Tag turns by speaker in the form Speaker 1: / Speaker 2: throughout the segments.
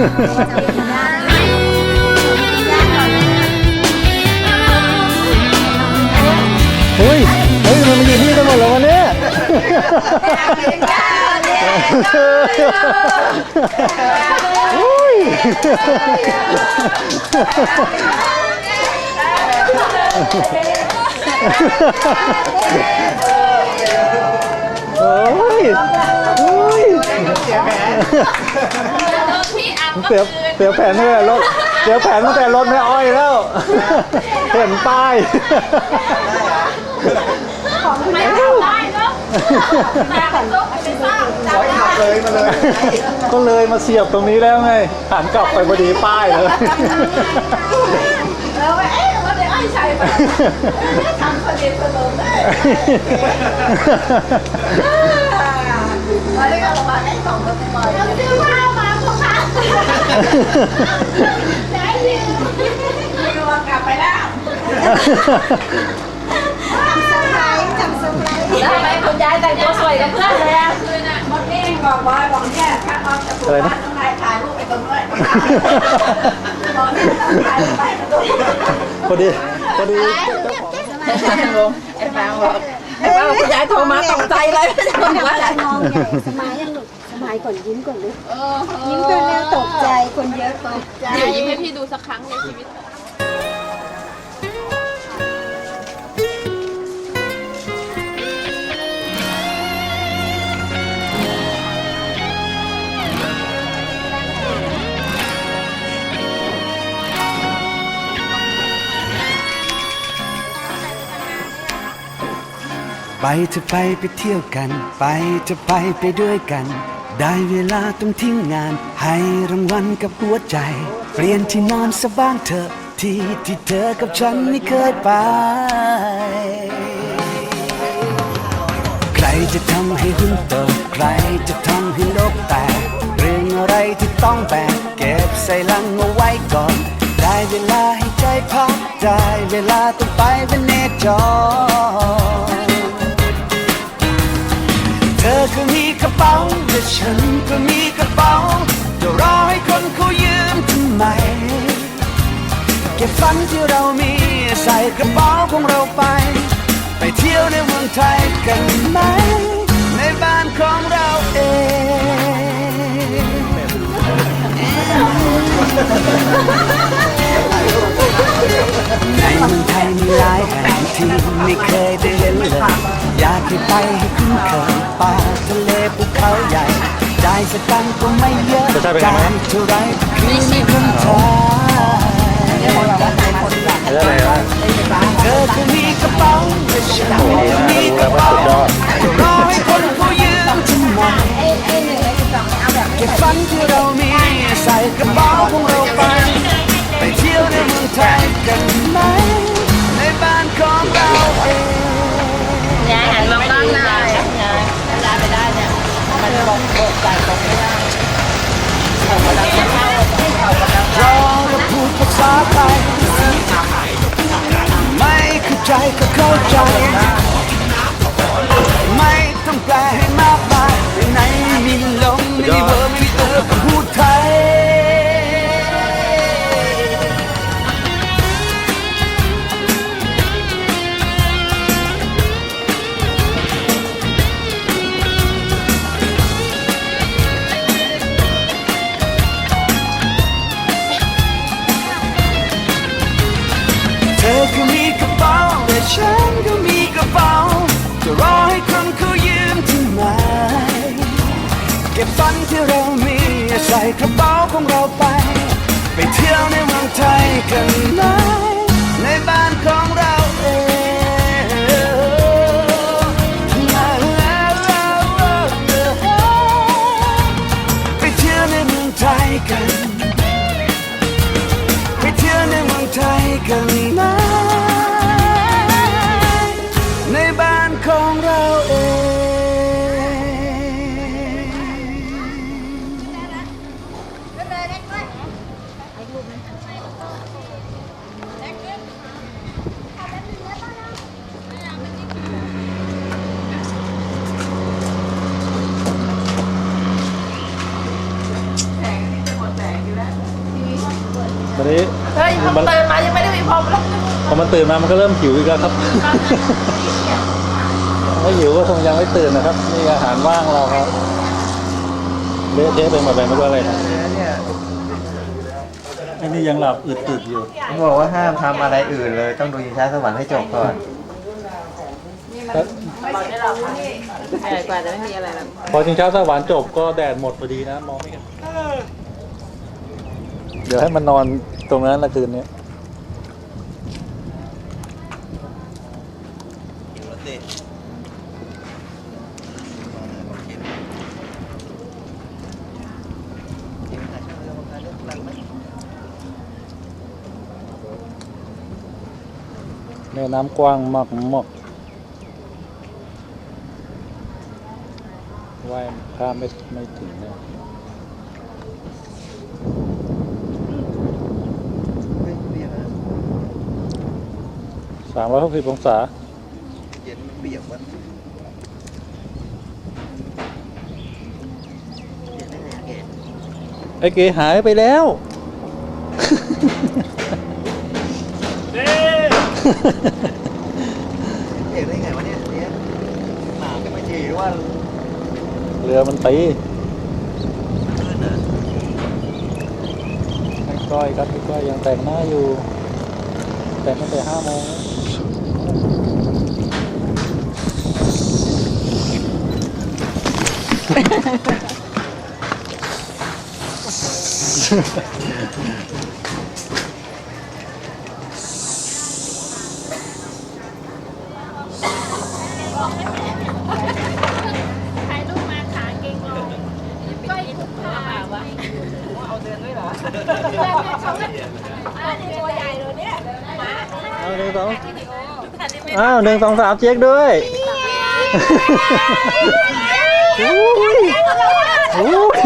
Speaker 1: เฮ้ย เฮ้ย มันมาอยู่นี่กันหมดแล้ววะเนี่ ยอุ้ยโอ้ยโอ้ย
Speaker 2: พี่อัพ
Speaker 1: เสียเสียแผนตั้งแต่รถเสียแผนตั้งแต่รถไม่อ้อยแล้ว เห็นป้าย
Speaker 2: ไม่ทำได้เนาะแต่มันต้องไปสร้างจำได้
Speaker 3: เลยมาเลย
Speaker 1: ก็เลยมาเสียบตรงนี้แล้วไงหันกลับไปพอดีป้ายเลย
Speaker 2: แล้วเอ๊ะว่า ได้ไอ้ชายแบบทำสนิทสนมได้มาได้กันมาไอ้สองคนมาเราซื้อผ้ามาพวกค่ะได้ดิไม่รู้ว่ากลับไปแล้วแล้วทำไมคุณยายแต่งตัวสวยกับเพื่อนเลยอะคือน่ะมดนี่บอกบอยบอกเนี่ยถ้าออกจากหมู่บ้าน ตรงด้วยบอกเนี่ยต้องถ่ายไปตรงด้วย
Speaker 1: พอดีพอดี
Speaker 2: ไอ้ฟางบอกไอ้ฟางบอกคุณยายโทรมาตกใจเลยว่าอะไร
Speaker 4: มองใหญ่สมัยยังหลุดสมัยก่อนยิ้มก่อนเลยยิ้มก่อนแล้วตกใจคนเยอะตกใจ
Speaker 2: เดี๋ยวยิ้มให้พี่ดูสักครั้งในชีวิต
Speaker 5: ไปจะไปไปเที่ยวกัน ไปจะไปไปด้วยกัน ได้เวลาต้องทิ้งงาน ให้รางวัลกับหัวใจ เปลี่ยนที่นอนสบ้างเถอะที่ที่เธอกับฉันไม่เคยไป ใครจะทำให้หุ้นโตใครจะทำให้โลกแตกเรื่องอะไรที่ต้องแบกเก็บใส่ลังเอาไว้ก่อน ได้เวลาให้ใจพักได้เวลาต้องไปเป็นเนจร อก็มีกระเป๋าและฉันก็มีกระเป๋าจะรอให้คนเขายืมทำไม เก็บฝันที่เรามีใส่กระเป๋าของเราไป ไปเที่ยวในเมืองไทยกันไหม ในบ้านของเราเอง เยอะจะ
Speaker 1: ใช่เป็นไง
Speaker 5: จ่า
Speaker 1: ไหม
Speaker 5: ยเท่าไรคือไม่คุ้มค่า
Speaker 1: แล้วอะไรวะ
Speaker 5: เธอก็มีกระเป๋าและฉันก็มีกระเป๋ารอให้คนเขายืมทำไมเก็บฝันที่เรามีใส่กระเป๋าของเราไป เรา
Speaker 2: จะ
Speaker 5: พูดภาษาไทยไม่เข้าใจก็เข้าใจ กระเป๋าของเราไป ไปเที่ยวในเมืองไทยกันนะ เฮ้
Speaker 2: ยพอตื่นมายังไม่ได้มีพรมเลย
Speaker 1: พอมันตื่นมามันก็เริ่มหิวอีกแล้วครับ ไม่หิวก็คงยังไม่ตื่นนะครับ นี่อาหารว่างเราครับเละเทะไปหมดเลยไม่รู้อะไรนะ
Speaker 5: เนี่ย
Speaker 1: ไอ้นี่ยังหลับอึดๆอยู่
Speaker 5: ผมบอกว่าห้ามทำอะไรอื่นเลย ต้องดูยิงช้าสวรรค์ให้จบก่อน
Speaker 2: ใหญ่กว่าจะไม่มีอะไรแล้ว
Speaker 1: พอชิงช้าสวรรค์จบก็แดดหมดพอดีนะ มองไม่เห็น เดี๋ยวให้มันนอนตรงนั้นละคืนนี้แม่น้ำกว้างมากมากว่ายข้ามไม่ไม่ถึงเนี่ย สามร้อยหกสิบองศา
Speaker 5: เย็นเปียกวะ
Speaker 1: ไอ้เก๋หายไปแล้ว
Speaker 5: เปียกได้ไงวะเนี่ยเนี่ยหมาก็ไม่ทีว่า
Speaker 1: เรือมันตีไอ้ก้อยครับไอ้ก้อยยังแต่งหน้าอยู่ แต่งตั้งแต่ห้าโมงแล้
Speaker 6: ถ่ายรูปมาขาเก่งลงก้อยทุกท่าวะ
Speaker 2: เอาเดินด้วยเหรอ
Speaker 6: เพื่อนเขาก็อันนี้ตัวใหญ่เลยเนี่ยมา
Speaker 1: เอาหนึ่งสองอ้าวหนึ่งสองสามเช็คด้วย อุ้ยอุ้ย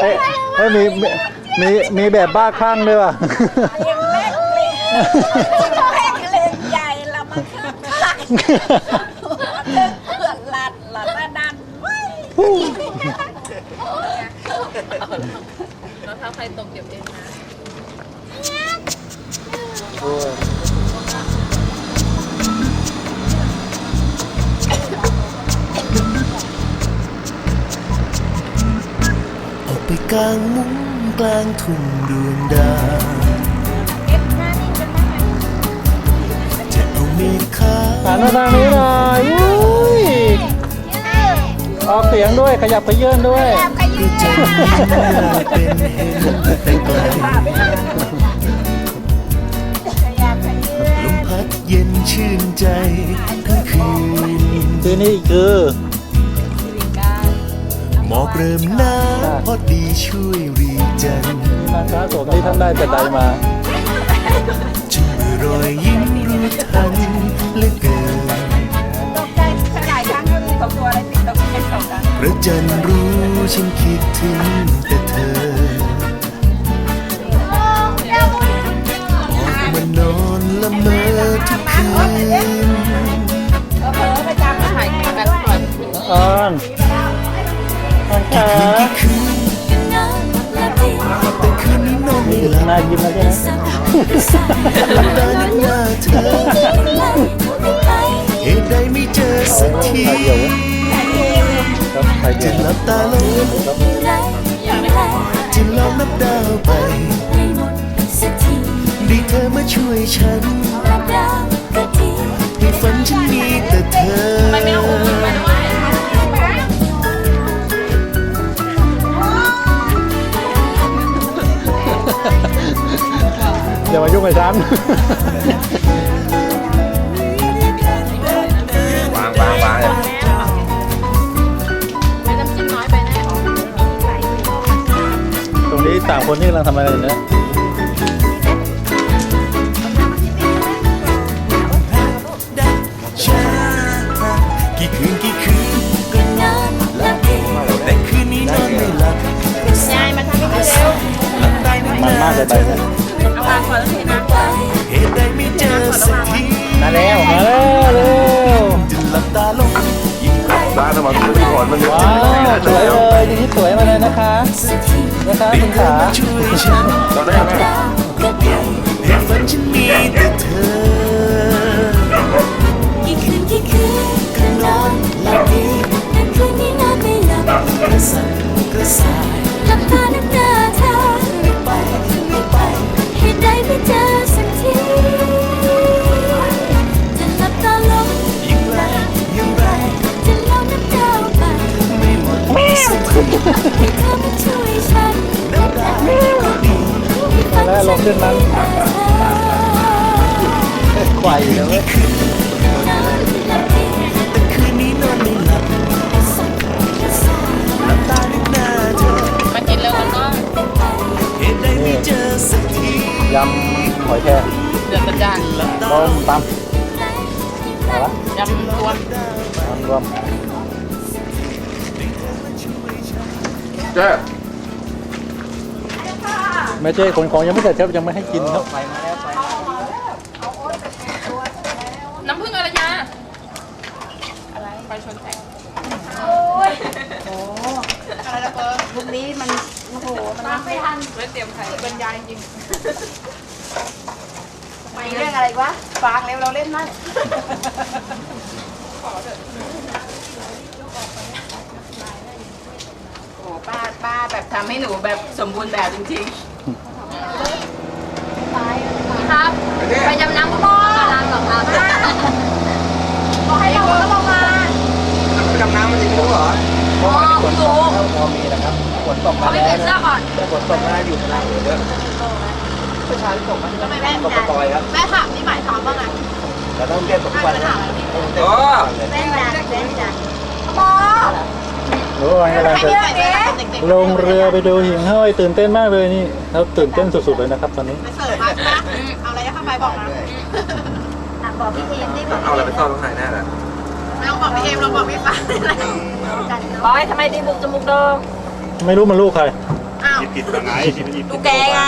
Speaker 1: เอ้ยเอ้ยมีมีมีมีแบบบ้าคลั่งด้วยว่ะ
Speaker 2: เลี้ยงแม่เลี้ยแม่เลี้ยงใหญ่ละมันคลักเพื่อนหลัดหลัดละดันเว้ย
Speaker 6: แล้วถ้าใครตกเก็บเองนะ
Speaker 7: กไปกลางมุ้งกลางทุ่งดวงดาวจะเอาเมฆขาว
Speaker 1: หันมาทางนี้หน่อยอุ้ยออกเสียงด้วยขยับขยื่นด้วย
Speaker 7: ก็จะมีเป็นเห็นแต่ไกลลมพัดเย็นชื่นใจทั้งคืน
Speaker 1: ที่นี่คือ
Speaker 7: หมอกเริ่มหนาพอดีช่วยรีจันทร์
Speaker 1: นางฟ้าโสมที่ท่านได้แต่ใดมา
Speaker 7: จึงเมื่อรอยยิ้มรู้ทันเหลือเกิน
Speaker 2: ตกใจขนาดครั้งก็มีสองตัวอะไรติดตกเป็นสองกัน
Speaker 7: พระจันทร์รู้ฉันคิดถึงแต่เธออ
Speaker 2: ย
Speaker 1: ยิ้มแล้วใช่ไหม
Speaker 7: หลับตานึกหน้าเธอเหตุใดไม่เจอสักที
Speaker 1: ใครเดียววะครับใครเดี
Speaker 7: จะ
Speaker 1: ยว
Speaker 7: หลับตาลงจะลองนับดาวไปได้เธอมาช่วยฉันให้ฝันฉันมีแต่เธอ
Speaker 1: อย่ามายุ่งกัน
Speaker 5: วางวางวางเลย
Speaker 6: เป็นน้ำจิ้มน้อยไปน่
Speaker 1: ตรงนี้ต่างคนนี่กำลังทำอะไรอยู่เนี่ย
Speaker 7: ช้ากี่คืนกี่คืนก็นอนหลับแต่คืนนี้นอนไม่หลับ
Speaker 6: ยายมาทำให้เร็ว
Speaker 7: หลับตานึกห
Speaker 1: มัน
Speaker 7: น้ามา
Speaker 1: กเลยไป
Speaker 7: เธอ
Speaker 6: เอาวางก่อนแล้วทีน
Speaker 7: มา
Speaker 1: แล้วเร็ว
Speaker 7: จะหลับตาลงยิ้ม
Speaker 5: บ้านสมองคือผลมัน
Speaker 1: ว้าวสวยเลยยทีนี้สวยมาเลยนะคะนะคะคุณขา
Speaker 7: ช่วยฉัน
Speaker 1: เราได้ไหม
Speaker 7: ให้ฝันฉันมีแต่เธอ
Speaker 8: กี่คืนกี่คืนก็นอนหลับดีแต่คืนนี้นอนไม่หลับ
Speaker 7: กระสันกระส่าย ยำ
Speaker 8: ร
Speaker 7: ว
Speaker 6: ม
Speaker 7: ตำ
Speaker 1: ร
Speaker 6: วม
Speaker 9: เจ๊
Speaker 1: แม่เจ้ขนของยังไม่เสร็จครับยังไม่ให้กินครับ
Speaker 5: ไฟมาแล้วไฟมาแล้ว
Speaker 6: น้ำผึ้งอะไรยาอะไรไปชนแตก
Speaker 10: พรุ่งนี้มัน โอ้โห มันรับไม่ทัน
Speaker 6: ไม่เตรียมใครบรรยายจริง
Speaker 10: มีเรื่องอะไรวะฟังแล้วเราเล่นนั่น
Speaker 6: โอ้ป้าป้าแบบทำให้หนูแบบสมบูรณ์แบบจริงๆครับไปยำน้ำพ่อน้ำหรอครับ
Speaker 10: บอกให้เราก็ลงมา
Speaker 5: ไปดำน้ำมันจริงรู้เหรอ
Speaker 6: อ๋อคุณลุง
Speaker 5: พอมีนะครับฝนตกมา
Speaker 6: เขาไม่
Speaker 5: แล้
Speaker 6: เปลี่
Speaker 5: วย
Speaker 6: นเสื้อก่อน
Speaker 5: ฝนตกมาอยู่ข้างล่างเยอะ ประชาธิปไตยมันตกปล่อยครับ
Speaker 6: แม่ถามนี่หมายความว่าไง
Speaker 5: เราต้องเรียนตกทุกวันนะต้องเรียนทุกวันเลย
Speaker 10: เล่นจังเล่นจัง
Speaker 1: โอ้ยกำลังจะลงเรือไปดูหิ่งห้อยตื่นเต้นมากเลยนี่เราตื่นเต้นสุดๆเลยนะครับตอนนี้
Speaker 10: เสิร์ฟมาใช่ไหมเอาอะไรเข้าไปบอกนะ
Speaker 4: บอกพี่เอ็มได้บอก
Speaker 9: เอาอะไรไปซ่อนตรงไหนแน่ละ
Speaker 10: ไม่ต้องบอกพี่เอ็มเราบอกพี่ฟ้า
Speaker 6: บอยทำไมดีบุกจมูกโดง
Speaker 1: ไม่รู้มันลูกใคร
Speaker 6: ดูแกไง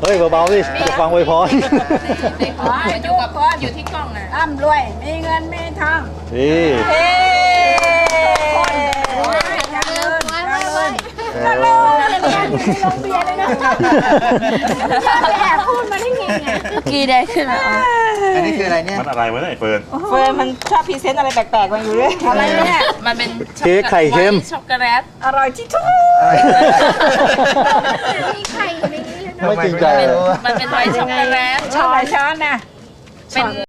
Speaker 1: เฮ้ยเบาๆดิจะฟังไวยพร
Speaker 6: ขออยู่กับอยู่ที่กล้องนะ
Speaker 2: ร่ำรวย มีเงินมีทอง
Speaker 1: นี่
Speaker 2: เฮ้คนเจริญเจริญเจริญอะไรเนี่ยอยู่ในโรงเบียร์เลยนะ
Speaker 4: แอบพูดมาได้ไงเนี่ย
Speaker 6: กีได้ขึ้นมา
Speaker 3: อันนี้คืออะไรเนี่ย
Speaker 1: มันอะไรวะเนี่ยไอ้เฟิร์น
Speaker 2: เฟิร์นมันชอบพรีเซนต์อะไรแปลกๆมาอยู่เลยอะไรเนี่ย
Speaker 6: มันเป็น
Speaker 1: เค้กไข่เค็ม
Speaker 6: ช็อกโกแลต
Speaker 2: อร่อยที่สุด
Speaker 4: มีไข่อยู่ในนี้เลยนะ
Speaker 1: ไม่จริงใจเลย
Speaker 6: มันเป็นไวท์ช็อกโกแลต
Speaker 2: ช้อนช้อนนะ
Speaker 6: เป็น